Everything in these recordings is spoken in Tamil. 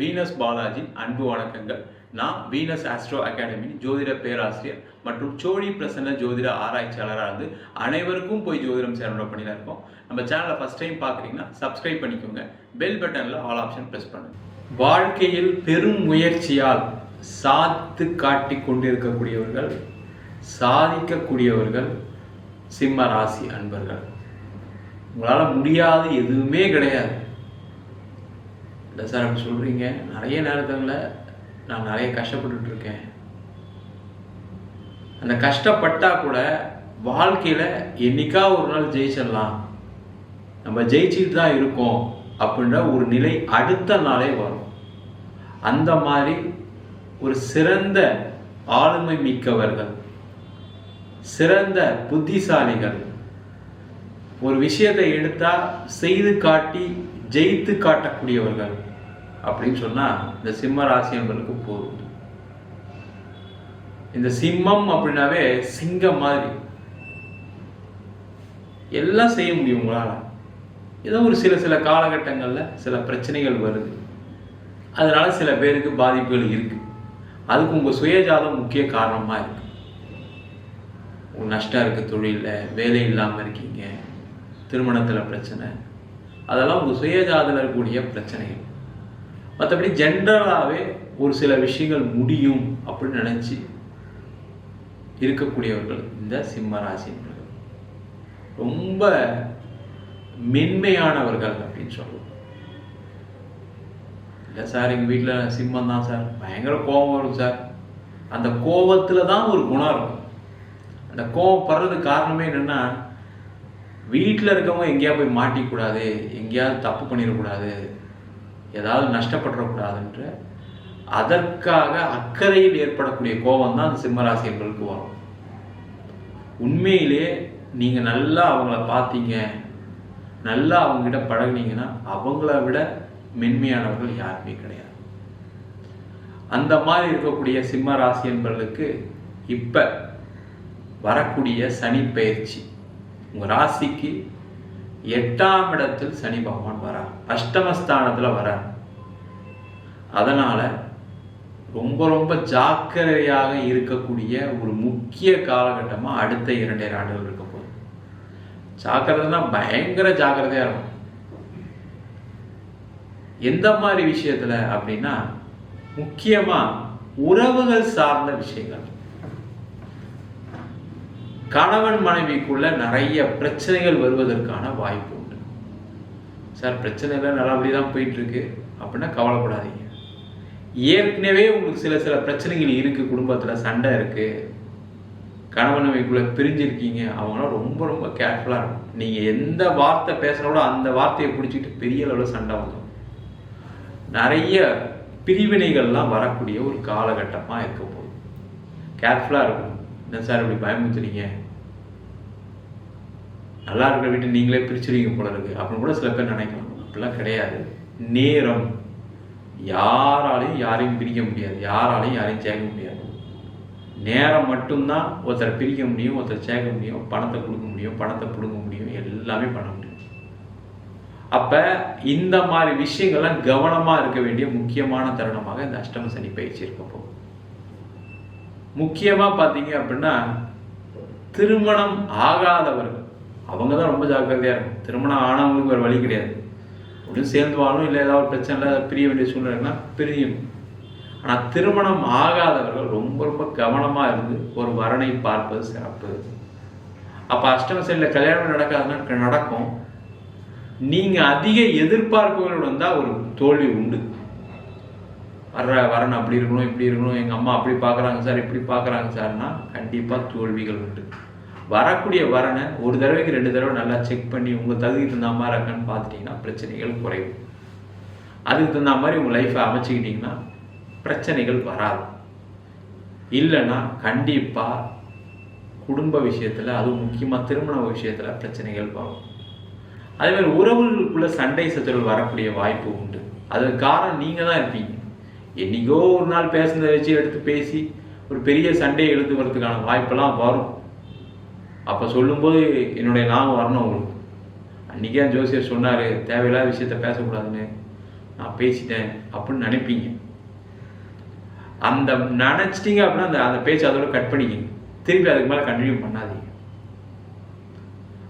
வீனஸ் பாலாஜி அன்பு வணக்கங்கள். நான் வீனஸ் ஆஸ்ட்ரோ அகாடமி ஜோதிட பேராசிரியர் மற்றும் சோழி பிரசன்ன ஜோதிட ஆராய்ச்சியாளராக இருந்து அனைவருக்கும் போய் ஜோதிடம் சேரோடு பண்ணி தான் இருக்கோம். நம்ம சேனலை ஃபஸ்ட் டைம் பார்க்குறீங்கன்னா சப்ஸ்கிரைப் பண்ணிக்கோங்க. பெல் பட்டனில் ஆல் ஆப்ஷன் ப்ரெஸ் பண்ணுங்க. வாழ்க்கையில் பெரும் முயற்சியால் சாத்து காட்டி கொண்டிருக்கக்கூடியவர்கள் சாதிக்கக்கூடியவர்கள் சிம்ம ராசி அன்பர்கள். உங்களால் முடியாது எதுவுமே கிடையாது. இல்லை சார் அப்படி சொல்கிறீங்க நிறைய நேரத்தில் நான் நிறைய கஷ்டப்பட்டுட்டு இருக்கேன் அந்த கஷ்டப்பட்டா கூட வாழ்க்கையில் என்னைக்கா ஒரு நாள் ஜெயிச்சிடலாம். நம்ம ஜெயிச்சுட்டு தான் இருக்கோம் அப்படின்ற ஒரு நிலை அடுத்த நாளே வரும். அந்த மாதிரி ஒரு சிறந்த ஆளுமை மிக்கவர்கள் சிறந்த புத்திசாலிகள் ஒரு விஷயத்தை எடுத்தால் செய்து காட்டி ஜெயித்து காட்டக்கூடியவர்கள் அப்படின்னு சொன்னா இந்த சிம்ம ராசி என்பதற்கு போதும். இந்த சிம்மம் அப்படின்னாவே சிங்கம் மாதிரி. எல்லாம் செய்ய முடியும் உங்களால. ஏதோ ஒரு சில சில காலகட்டங்கள்ல சில பிரச்சனைகள் வருது. அதனால சில பேருக்கு பாதிப்புகள் இருக்கு. அதுக்கு உங்க சுயஜாதம் முக்கிய காரணமா இருக்கு. உங்க நஷ்டம் இருக்கு தொழிலில் வேலை இல்லாமல் இருக்கீங்க திருமணத்தில் பிரச்சனை அதெல்லாம் உங்கள் சுயஜாதில் இருக்கக்கூடிய பிரச்சனைகள். மற்றபடி ஜென்ரலாகவே ஒரு சில விஷயங்கள் முடியும் அப்படின்னு நினச்சி இருக்கக்கூடியவர்கள் இந்த சிம்ம ராசினர்கள் ரொம்ப மென்மையானவர்கள் அப்படின்னு சொல்லுவோம் இல்லை சார் எங்கள் வீட்டில் சிம்மம் தான் சார். பயங்கர கோபம் வரும் சார். அந்த கோபத்தில் தான் ஒரு குணம் இருக்கும். அந்த கோபம் படுறதுக்கு காரணமே என்னென்னா வீட்டில் இருக்கவங்க எங்கேயா போய் மாட்டிக்கூடாது எங்கேயாவது தப்பு பண்ணிடக்கூடாது ஏதாவது நஷ்டப்பட்டுறக்கூடாதுன்ற அதற்காக அக்கறையில் ஏற்படக்கூடிய கோபம் தான் அந்த சிம்மராசியர்களுக்கு வரும். உண்மையிலே நீங்கள் நல்லா அவங்கள பார்த்தீங்க நல்லா அவங்ககிட்ட பழகினீங்கன்னா அவங்கள விட மென்மையானவர்கள் யாருமே கிடையாது. அந்த மாதிரி இருக்கக்கூடிய சிம்ம ராசி என்பவர்களுக்கு இப்போ வரக்கூடிய சனி பயிற்சி உங்கள் ராசிக்கு எட்டாம் இடத்தில் சனி பகவான் வரார். அஷ்டமஸ்தானத்தில் வரார். அதனால ரொம்ப ரொம்ப ஜாக்கிரதையாக இருக்கக்கூடிய ஒரு முக்கிய காலகட்டமாக அடுத்த இரண்டே ஆண்டுகள் இருக்க போகுது. ஜாக்கிரதைனா பயங்கர ஜாக்கிரதையாக இருக்கும். எந்த மாதிரி விஷயத்துல அப்படின்னா முக்கியமாக உறவுகள் சார்ந்த விஷயங்கள். கணவன் மனைவிக்குள்ள நிறைய பிரச்சனைகள் வருவதற்கான வாய்ப்பு உண்டு. சார் பிரச்சனைகள் நல்லபடி தான் போயிட்டு இருக்கு அப்படின்னா கவலைப்படாதீங்க. ஏற்கனவே உங்களுக்கு சில சில பிரச்சனைகள் இருக்கு குடும்பத்துல சண்டை இருக்கு. கணவன் மனைவிக்குள்ள பிரிஞ்சிருக்கீங்க. அவங்களாம் ரொம்ப ரொம்ப கேர்ஃபுல்லாக இருக்கும் நீங்கள் எந்த வார்த்தை பேசுகிறோட அந்த வார்த்தையை பிடிச்சிக்கிட்டு பெரிய அளவில் சண்டை வரும் நிறைய பிரிவினைகள்லாம் வரக்கூடிய ஒரு காலகட்டமாக இருக்க போகுது. கேர்ஃபுல்லாக இருக்கும் என்ன சார் இப்படி பயமுறுத்துறீங்க? நல்லா இருக்கிற வீட்டை நீங்களே பிரிச்சிருவீங்க போல இருக்கு. அப்படின்னு கூட சில பேர் நினைக்கலாம். அப்படிலாம் கிடையாது. நேரம். யாராலையும் யாரையும் பிரிக்க முடியாது. யாராலையும் யாரையும் சேர்க்க முடியாது. நேரம் மட்டும்தான் ஒருத்தரை பிரிக்க முடியும் ஒருத்தரை சேர்க்க முடியும் பணத்தை கொடுக்க முடியும் பணத்தை பிடுங்க முடியும் எல்லாமே பண்ண முடியும். அப்ப இந்த மாதிரி விஷயங்கள்லாம் கவனமா இருக்க வேண்டிய முக்கியமான தருணமாக இந்த அஷ்டம சனி பயிற்சி இருக்க போகும் முக்கியமாக பார்த்தீங்க அப்படின்னா திருமணம் ஆகாதவர்கள். அவங்க தான் ரொம்ப ஜாக்கிரதையாக இருக்கும் திருமணம் ஆனவங்களுக்கு ஒரு வழி கிடையாது. ஒன்றும் சேர்ந்து வாழும் இல்லை ஏதாவது ஒரு பிரச்சனை இல்லை பிரிய வேண்டிய சூழ்நிலைன்னா பிரியும். ஆனால் திருமணம் ஆகாதவர்கள் ரொம்ப ரொம்ப கவனமாக இருந்து ஒரு வரனை பார்ப்பது சிறப்பு. அப்போ அஷ்டம சைடில் கல்யாணம் நடக்காதுன்னா நடக்கும். நீங்கள் அதிக எதிர்பார்ப்புகளோட தான் ஒரு தோல்வி உண்டு. வர்ற வரணும் அப்படி இருக்கணும் இப்படி இருக்கணும் எங்கள் அம்மா அப்படி பார்க்குறாங்க சார் இப்படி பார்க்குறாங்க சார்னா கண்டிப்பாக தோல்விகள் உண்டு. வரக்கூடிய வரனை ஒரு தடவைக்கு ரெண்டு தடவை நல்லா செக் பண்ணி உங்கள் தகுதிக்கு தகுந்த மாதிரி இருக்கான்னு பார்த்துட்டிங்கன்னா பிரச்சனைகள் குறையும். அதுக்கு தகுந்த மாதிரி உங்கள் லைஃப்பை அமைச்சிக்கிட்டிங்கன்னா பிரச்சனைகள் வராது. இல்லைன்னா கண்டிப்பாக குடும்ப விஷயத்தில் அதுவும் முக்கியமாக திருமண விஷயத்தில் பிரச்சனைகள் வரும். அதேமாதிரி உறவுகளுக்குள்ளே உறவுகளுக்குள்ள சண்டை சச்சரவு வரக்கூடிய வாய்ப்பு உண்டு. அதுக்கு காரணம் நீங்கள் தான் இருப்பீங்க. என்னைக்கோ ஒரு நாள் பேசுனதை வச்சு எடுத்து பேசி ஒரு பெரிய சண்டையை எழுத்து வரதுக்கான வாய்ப்பெல்லாம் வரும். அப்போ சொல்லும்போது என்னுடைய ஞாபகம் வரணும் உங்களுக்கு. அன்றைக்கே ஜோசியர் சொன்னார் தேவையில்லாத விஷயத்த பேசக்கூடாதுன்னு. நான் பேசிட்டேன். அப்படின்னு நினைப்பீங்க. அந்த நினச்சிட்டிங்க அப்படின்னா அந்த அந்த பேச்சு அதோட கட் பண்ணிக்கிங்க. திருப்பி அதுக்கு மேலே கண்டினியூ பண்ணாதீங்க.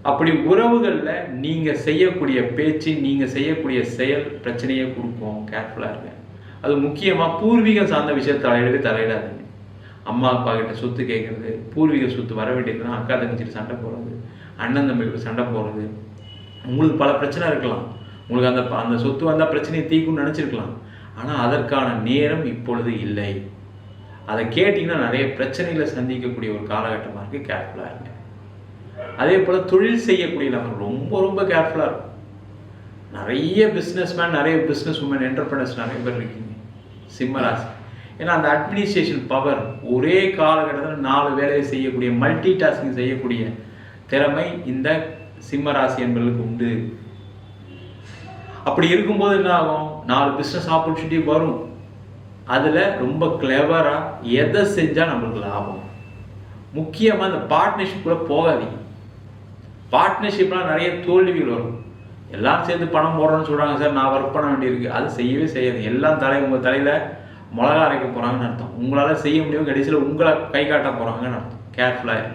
அப்படி உறவுகளில் நீங்கள் செய்யக்கூடிய பேச்சு நீங்கள் செய்யக்கூடிய செயல் பிரச்சனையை கொடுக்கும். கேர்ஃபுல்லாக இருங்க. அது முக்கியமாக பூர்வீகம் சார்ந்த விஷயம் தலையிடவே தலையிடாதீங்க அம்மா அப்பா கிட்ட சொத்து கேட்குறது பூர்வீக சொத்து வர வேண்டியதுன்னா அக்கா தங்கச்சிட்டு சண்டை போடுறது அண்ணன் தம்பிக்கு சண்டை போடுறது. உங்களுக்கு பல பிரச்சனை இருக்கலாம். உங்களுக்கு அந்த அந்த சொத்து வந்தால் பிரச்சனையை தீக்கும்னு நினச்சிருக்கலாம். ஆனால் அதற்கான நேரம் இப்பொழுது இல்லை. அதை கேட்டிங்கன்னா நிறைய பிரச்சனைகளை சந்திக்கக்கூடிய ஒரு காலகட்டமாக இருக்குது கேர்ஃபுல்லாக இருங்க. அதே போல் தொழில் செய்யக்கூடிய நபர் ரொம்ப ரொம்ப கேர்ஃபுல்லாக இருக்கும். நிறைய பிஸ்னஸ் மேன் நிறைய பிஸ்னஸ் உமன் என்டர்பிரனர்ஸ் நிறைய பேர் இருக்கீங்க. சிம்மராசி. ஏன்னா அந்த அட்மினிஸ்ட்ரேஷன் பவர் ஒரே காலகட்டத்தில் நாலு வேலையை செய்யக்கூடிய மல்டி டாஸ்கிங் செய்யக்கூடிய திறமை இந்த சிம்மராசி என்பவர்களுக்கு உண்டு. அப்படி இருக்கும்போது என்ன ஆகும்? நாலு பிஸ்னஸ் ஆப்பர்ச்சுனிட்டி வரும். அதில் ரொம்ப கிளவராக எதை செஞ்சால் நம்மளுக்கு லாபம்? முக்கியமாக அந்த பார்ட்னர்ஷிப் கூட போகாதீங்க. பார்ட்னர்ஷிப்லாம் நிறைய தோல்விகள் வரும். எல்லாம் சேர்ந்து பணம் போடுறோன்னு சொல்கிறாங்க சார். நான் ஒர்க் பண்ண வேண்டியிருக்கு. அது செய்யவே செய்யாது. எல்லாம் தலை உங்கள் தலையில் மிளகா அரைக்க போகிறாங்கன்னு அர்த்தம். உங்களால் செய்ய முடியும் கடைசியில் உங்களை கை காட்ட போகிறாங்கன்னு அர்த்தம். கேர்ஃபுல்லாக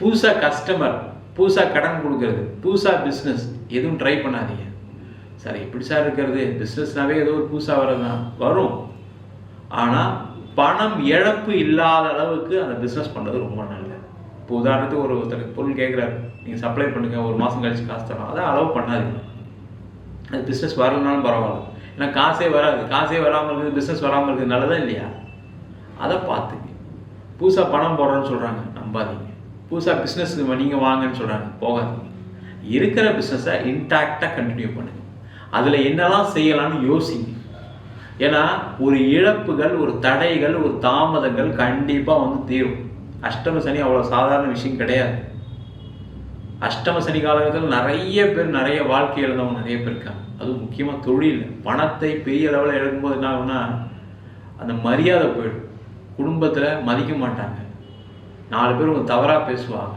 புதுசாக கஸ்டமர் புதுசாக கடன் கொடுக்கறது புதுசாக பிஸ்னஸ் எதுவும் ட்ரை பண்ணாதீங்க. சார் எப்படி சார் இருக்கிறது? பிஸ்னஸ்னாவே ஏதோ ஒரு புதுசாக வர்றது தான் வரும். ஆனால் பணம் இழப்பு இல்லாத அளவுக்கு அந்த பிஸ்னஸ் பண்ணுறது ரொம்ப நல்லது. இப்போ உதாரணத்துக்கு ஒரு ஒருத்தருக்கு பொருள் கேட்குறாரு நீங்கள் சப்ளை பண்ணுங்கள் ஒரு மாதம் கழிச்சு காசு தரோம் அதை அளவு பண்ணாதீங்க. அது பிஸ்னஸ் வரலனாலும் பரவாயில்ல. ஏன்னா காசே வராது. காசே வராமல் இருக்குது பிஸ்னஸ் வராமல் இருக்குது நல்லதா இல்லையா? அதை பார்த்துங்க. புதுசாக பணம் போடுறோன்னு சொல்கிறாங்க நம்பாதீங்க. புதுசாக பிஸ்னஸ் நீங்கள் வாங்கன்னு சொல்கிறாங்க போகாதீங்க. இருக்கிற பிஸ்னஸை இன்டாக்டாக கண்டினியூ பண்ணுங்கள் அதில் என்னெல்லாம் செய்யலாம்னு யோசிங்க. ஏன்னா ஒரு இழப்புகள் ஒரு தடைகள் ஒரு தாமதங்கள் கண்டிப்பாக வந்து தீரும். அஷ்டம சனி அவ்வளோ சாதாரண விஷயம் கிடையாது. அஷ்டம சனி காலகட்டத்தில் நிறைய பேர் நிறைய வாழ்க்கை எழுந்தவங்க நிறைய பேர் இருக்காங்க. அதுவும் முக்கியமாக தொழில். பணத்தை பெரிய லெவலில் எழுதும்போது என்ன ஆகுனா அந்த மரியாதை போயிடும். குடும்பத்தில் மதிக்க மாட்டாங்க. நாலு பேர் உங்கள் தவறாக பேசுவாங்க.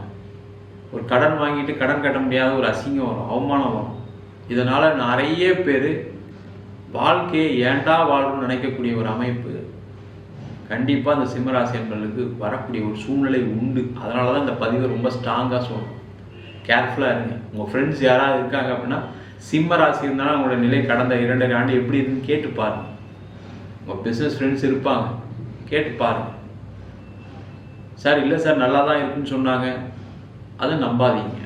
ஒரு கடன் வாங்கிட்டு கடன் கட்ட முடியாத ஒரு அசிங்கம் வரும் அவமானம் வரும். இதனால் நிறைய பேர் வாழ்க்கையை ஏண்டா வாழணும்னு நினைக்கக்கூடிய ஒரு அமைப்பு கண்டிப்பாக அந்த சிம்மராசியன்களுக்கு வரக்கூடிய ஒரு சூழ்நிலை உண்டு. அதனால தான் இந்த பதிவை ரொம்ப ஸ்ட்ராங்காக சொல்லணும். கேர்ஃபுல்லாக இருங்க. உங்கள் ஃப்ரெண்ட்ஸ் யாராவது இருக்காங்க அப்படின்னா சிம்ம ராசி இருந்தாலும் அவங்களோட நிலை கடந்த இரண்டரை ஆண்டு எப்படி இருக்குன்னு கேட்டு பாருங்க. உங்கள் பிஸ்னஸ் ஃப்ரெண்ட்ஸ் இருப்பாங்க. கேட்டு பாருங்க. சார் இல்லை சார் நல்லா தான் இருக்குன்னு சொன்னாங்க. அதை நம்பாதீங்க.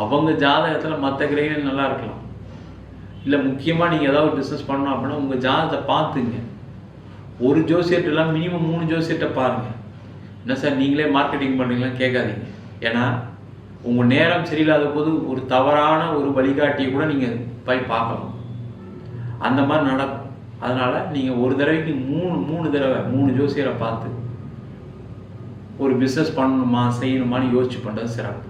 அவங்க ஜாதகத்தில் மற்ற கிரகங்கள் நல்லா இருக்கலாம். இல்லை முக்கியமாக நீங்கள் ஏதாவது பிஸ்னஸ் பண்ணணும் அப்படின்னா உங்கள் ஜாதகத்தை பார்த்துங்க. ஒரு ஜோசியர்ட்டெல்லாம் மினிமம் மூணு ஜோசியர்கிட்ட பாருங்கள் என்ன சார் நீங்களே மார்க்கெட்டிங் பண்ணுறீங்களான்னு கேட்காதீங்க. ஏன்னா உங்கள் நேரம் சரியில்லாத போது ஒரு தவறான ஒரு வழிகாட்டியை கூட நீங்கள் போய் பார்க்கணும். அந்த மாதிரி நடக்கும். அதனால் நீங்கள் ஒரு தடவைக்கு மூணு மூணு தடவை மூணு ஜோசியரை பார்த்து ஒரு பிஸ்னஸ் பண்ணணுமா செய்யணுமான்னு யோசிச்சு பண்ணுறது சிறப்பு.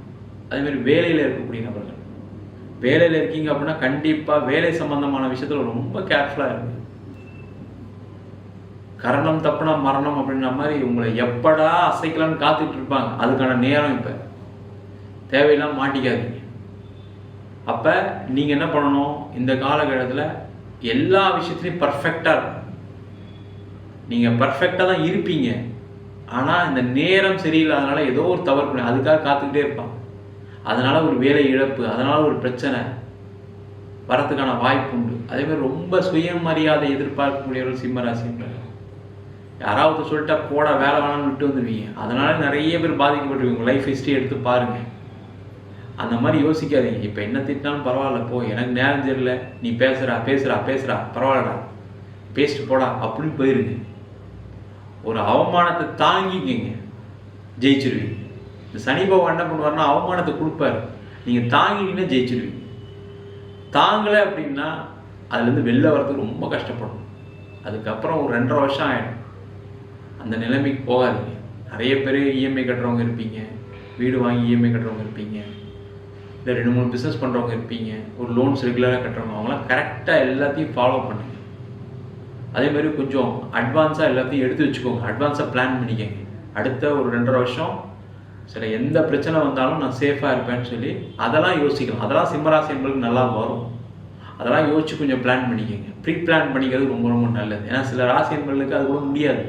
அதேமாரி வேலையில் இருக்கக்கூடிய நபர்கள். வேலையில் இருக்கீங்க அப்படின்னா கண்டிப்பாக வேலை சம்பந்தமான விஷயத்தில் ரொம்ப கேர்ஃபுல்லாக இருக்குது கரணம் தப்புனா மரணம் அப்படின்ற மாதிரி உங்களை எப்படா அசைக்கலாம்னு காத்துட்டு இருப்பாங்க. அதுக்கான நேரம் இப்போ. தேவையெல்லாம் மாட்டிக்காதீங்க. அப்போ நீங்கள் என்ன பண்ணணும்? இந்த காலகட்டத்தில் எல்லா விஷயத்துலையும் பர்ஃபெக்டாக இருக்கும் நீங்கள் பர்ஃபெக்டாக தான் இருப்பீங்க. ஆனால் இந்த நேரம் சரியில்லாதனால ஏதோ ஒரு தவறு பண்ணி அதுக்காக காத்துக்கிட்டே இருப்பான் அதனால் ஒரு வேலை இழப்பு அதனால் ஒரு பிரச்சனை வரத்துக்கான வாய்ப்பு உண்டு. அதே மாதிரி ரொம்ப சுயமரியாதை எதிர்பார்க்கக்கூடியவர்கள் சிம்மராசின்றார் யாராவது சொல்லிட்டா போட வேலை வேணாம்னு விட்டு வந்துடுவீங்க அதனால நிறைய பேர் பாதிக்கப்பட்டிருவீங்க லைஃப் ஹிஸ்ட்ரி எடுத்து பாருங்கள் அந்த மாதிரி யோசிக்காதீங்க. இப்போ என்ன திட்டினாலும் பரவாயில்ல போ. எனக்கு நேரம் தெரியல. நீ பேசுகிறா பேசுகிறா பேசுகிறா பரவாயில்லடா. பேசிட்டு போடா அப்படின்னு போயிருங்க. ஒரு அவமானத்தை தாங்கிக்கிங்க. ஜெயிச்சிருவீங்க. இந்த சனி பகவான் என்ன பண்ணுவார்னா அவமானத்தை கொடுப்பாரு. நீங்கள் தாங்கிங்கன்னா ஜெயிச்சிருவீங்க. தாங்கலை அப்படின்னா அதுலேருந்து வெளில வர்றதுக்கு ரொம்ப கஷ்டப்படும். அதுக்கப்புறம் ஒரு ரெண்டரை வருஷம் ஆகிடும் அந்த நிலைமைக்கு போகாதீங்க. நிறைய பேர் இஎம்ஐ கட்டுறவங்க இருப்பீங்க. வீடு வாங்கி இஎம்ஐ கட்டுறவங்க இருப்பீங்க. இல்லை ரெண்டு மூணு பிஸ்னஸ் பண்ணுறவங்க இருப்பீங்க. ஒரு லோன்ஸ் ரெகுலராக கட்டுறவங்க அவங்களாம் கரெக்டாக எல்லாத்தையும் ஃபாலோ பண்ணுங்க. அதே மாதிரி கொஞ்சம் அட்வான்ஸாக எல்லாத்தையும் எடுத்து வச்சுக்கோங்க. அட்வான்ஸாக பிளான் பண்ணிக்கங்க. அடுத்த ஒரு ரெண்டரை வருஷம் சில எந்த பிரச்சனை வந்தாலும் நான் சேஃபாக இருப்பேன்னு சொல்லி அதெல்லாம் யோசிக்கலாம். அதெல்லாம் சிம்மராசி என்பதுக்கு நல்லா வரும். அதெல்லாம் யோசிச்சு கொஞ்சம் பிளான் பண்ணிக்கோங்க. ப்ரீ பிளான் பண்ணிக்கிறது ரொம்ப ரொம்ப நல்லது. ஏன்னா சில ராசி என்பர்களுக்கு அது கூட முடியாது.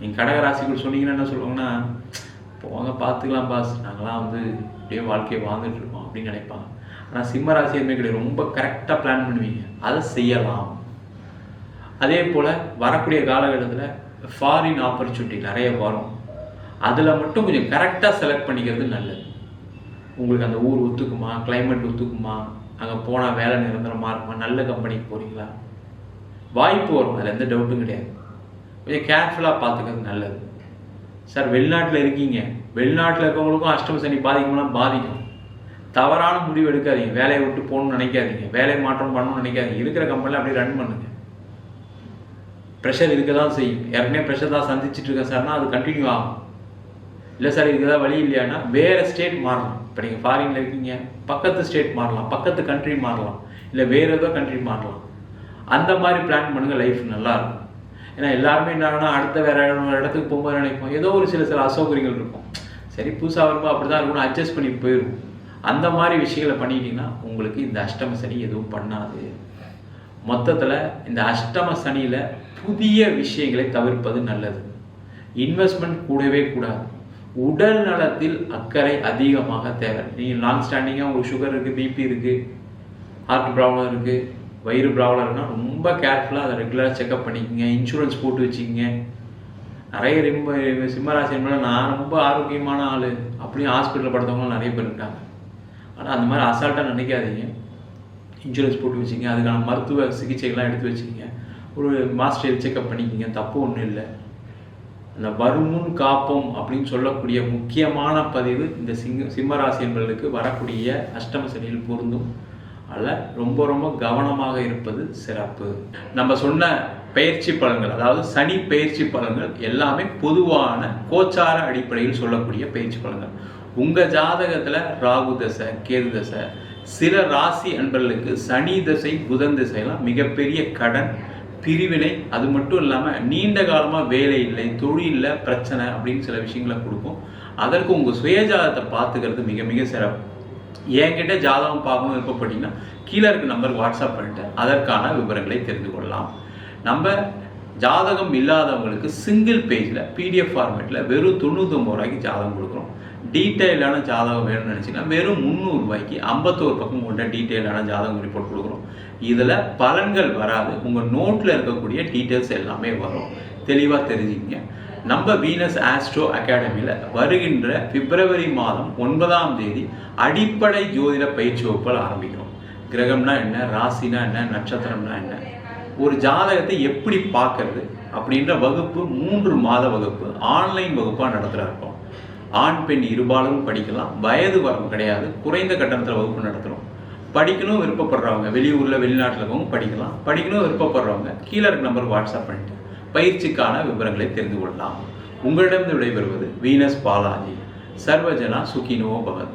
நீங்கள் கடகராசிக்குள் ராசிகள் சொன்னீங்கன்னா என்ன சொல்லுவாங்கன்னா போங்க பார்த்துக்கலாம் பாஸ் நாங்களாம் வந்து அப்படியே வாழ்க்கையை வாழ்ந்துட்டு இருக்கோம் அப்படின்னு நினைப்பாங்க. ஆனால் சிம்ம ராசி எதுவுமே கிடையாது ரொம்ப கரெக்டாக பிளான் பண்ணுவீங்க. அதை செய்யலாம். அதே போல் வரக்கூடிய காலகட்டத்தில் ஃபாரின் ஆப்பர்ச்சுனிட்டி நிறைய வரும். அதில் மட்டும் கொஞ்சம் கரெக்டாக செலக்ட் பண்ணிக்கிறது நல்லது. உங்களுக்கு அந்த ஊர் ஒத்துக்குமா? கிளைமேட் ஒத்துக்குமா? அங்கே போனால் வேலை நிரந்தரமாக இருக்குமா? நல்ல கம்பெனிக்கு போகிறீங்களா வாய்ப்பு வரும். அதில் எந்த டவுட்டும் கிடையாது. கொஞ்சம் கேர்ஃபுல்லாக பார்த்துக்கிறது நல்லது. சார் வெளிநாட்டில் இருக்கீங்க. வெளிநாட்டில் இருக்கவங்களுக்கும் அஷ்டம சனி பாதிக்கும்னா பாதிக்கும். தவறான முடிவு எடுக்காதீங்க. வேலையை விட்டு போகணும்னு நினைக்காதீங்க. வேலையை மாற்றம் பண்ணணும்னு நினைக்காதீங்க. இருக்கிற கம்பெனியில் அப்படியே ரன் பண்ணுங்க. ப்ரெஷர் இருக்க தான் செய்யும். ஏற்கனவே ப்ரெஷர் தான் சந்திச்சுட்டு இருக்கேன் சார்னா அது கண்டினியூ ஆகும். இல்லை சார் இதுக்கு ஏதாவது வழி இல்லையானா வேறு ஸ்டேட் மாறலாம். இப்போ நீங்கள் ஃபாரினில் இருக்கீங்க. பக்கத்து ஸ்டேட் மாறலாம். பக்கத்து கண்ட்ரி மாறலாம். இல்லை வேறு ஏதோ கண்ட்ரி மாறலாம். அந்த மாதிரி பிளான் பண்ணுங்கள் லைஃப் நல்லாயிருக்கும் ஏன்னா எல்லாருமே என்னன்னா அடுத்த வேற ஒரு இடத்துக்கு போகும்போது நினைப்போம்? ஏதோ ஒரு சில சில அசௌகரியங்கள் இருக்கும். சரி புதுசாக வரும்போது அப்படி தான் இருக்கணும் அட்ஜஸ்ட் பண்ணி போயிடும் அந்த மாதிரி விஷயங்களை பண்ணிட்டீங்கன்னா உங்களுக்கு இந்த அஷ்டம சனி எதுவும் பண்ணாது. மொத்தத்தில் இந்த அஷ்டம சனியில் புதிய விஷயங்களை தவிர்ப்பது நல்லது. இன்வெஸ்ட்மெண்ட் கூடவே கூடாது. உடல் நலத்தில் அக்கறை அதிகமாக தேவை. நீங்கள் லாங் ஸ்டாண்டிங்காக உங்களுக்கு சுகர் இருக்குது பிபி இருக்குது ஹார்ட் ப்ராப்ளம் இருக்குது வயிறு ப்ராப்ளம்னா ரொம்ப கேர்ஃபுல்லாக அதை ரெகுலராக செக்அப் பண்ணிக்கோங்க இன்சூரன்ஸ் போட்டு வச்சுக்கோங்க. நிறைய ரொம்ப சிம்மராசி நான் ரொம்ப ஆரோக்கியமான ஆள். அப்படியும் ஹாஸ்பிட்டலில் படுத்தவங்களும் நிறைய பேர் இருக்காங்க. ஆனால் அந்த மாதிரி அசால்ட்டாக நினைக்காதீங்க. இன்சூரன்ஸ் போட்டு வச்சுக்கங்க. அதுக்கான மருத்துவ சிகிச்சைகள்லாம் எடுத்து வச்சுக்கோங்க. ஒரு மாஸ்டர் செக்அப் பண்ணிக்கோங்க. தப்பு ஒன்றும் இல்லை. அந்த வருமுன் காப்போம் அப்படின்னு சொல்லக்கூடிய முக்கியமான பதிவு இந்த சிங்க சிம்மராசி என்பவர்களுக்கு வரக்கூடிய அஷ்டம சனியில் பொருந்தும். அதில் ரொம்ப ரொம்ப கவனமாக இருப்பது சிறப்பு. நம்ம சொன்ன பயிற்சி பலன்கள் அதாவது சனி பயிற்சி பலன்கள் எல்லாமே பொதுவான கோச்சார அடிப்படையில் சொல்லக்கூடிய பயிற்சி பலன்கள். உங்கள் ஜாதகத்தில் ராகு தசை கேது தசை சில ராசி அன்பர்களுக்கு சனி தசை புதன் தசைலாம் மிகப்பெரிய கடன் பிரிவினை. அது மட்டும் இல்லாமல் நீண்ட காலமாக வேலை இல்லை தொழிலில் பிரச்சனை அப்படின்னு சில விஷயங்களை கொடுக்கும். அதற்கு உங்கள் சுயஜாதத்தை பார்த்துக்கிறது மிக மிக சிறப்பு. என்கிட்ட ஜாதகம் பார்க்கணும் விருப்பப்பட்டீங்கன்னா கீழே இருக்க நம்பருக்கு வாட்ஸ்அப் பண்ணிட்டு அதற்கான விவரங்களை தெரிந்து கொள்ளலாம். நம்ம ஜாதகம் இல்லாதவங்களுக்கு சிங்கிள் பேஜில் பிடிஎஃப் ஃபார்மேட்டில் வெறும் தொண்ணூத்தொம்பது ரூபாய்க்கு ஜாதகம் கொடுக்குறோம் டீட்டெயிலான ஜாதகம் வேணும்னு நினச்சிங்கன்னா வெறும் முந்நூறுரூவாய்க்கு ஐம்பத்தோரு பக்கம் கொண்ட டீட்டெயிலான ஜாதகம் ரிப்போர்ட் கொடுக்குறோம் இதில் பலன்கள் வராது. உங்கள் நோட்டில் இருக்கக்கூடிய டீட்டெயில்ஸ் எல்லாமே வரும். தெளிவாக தெரிஞ்சுக்கிங்க. நம்ம வீனஸ் ஆஸ்ட்ரோ அகாடமியில் வருகின்ற பிப்ரவரி மாதம் ஒன்பதாம் தேதி அடிப்படை ஜோதிட பயிற்சி வகுப்புகள் ஆரம்பிக்கிறோம் கிரகம்னா என்ன? ராசினா என்ன? நட்சத்திரம்னா என்ன? ஒரு ஜாதகத்தை எப்படி பார்க்கறது? அப்படின்ற வகுப்பு மூன்று மாத வகுப்பு ஆன்லைன் வகுப்பாக நடத்துகிற இருக்கோம். ஆண் பெண் இருபாலும் படிக்கலாம். வயது வரம் கிடையாது. குறைந்த கட்டணத்தில் வகுப்பு நடத்துகிறோம் படிக்கணும் விருப்பப்படுறவங்க வெளியூரில் வெளிநாட்டில் இருக்கவங்க படிக்கலாம். படிக்கணும் விருப்பப்படுறவங்க கீழே இருக்க நம்பர் வாட்ஸ்அப் பண்ணிட்டு பயிற்சிக்கான விவரங்களை தெரிந்து கொள்ளலாம். உங்களிடம் விடைபெறுவது வீனஸ் பாலாஜி. சர்வஜனா சுகினோ பகத்.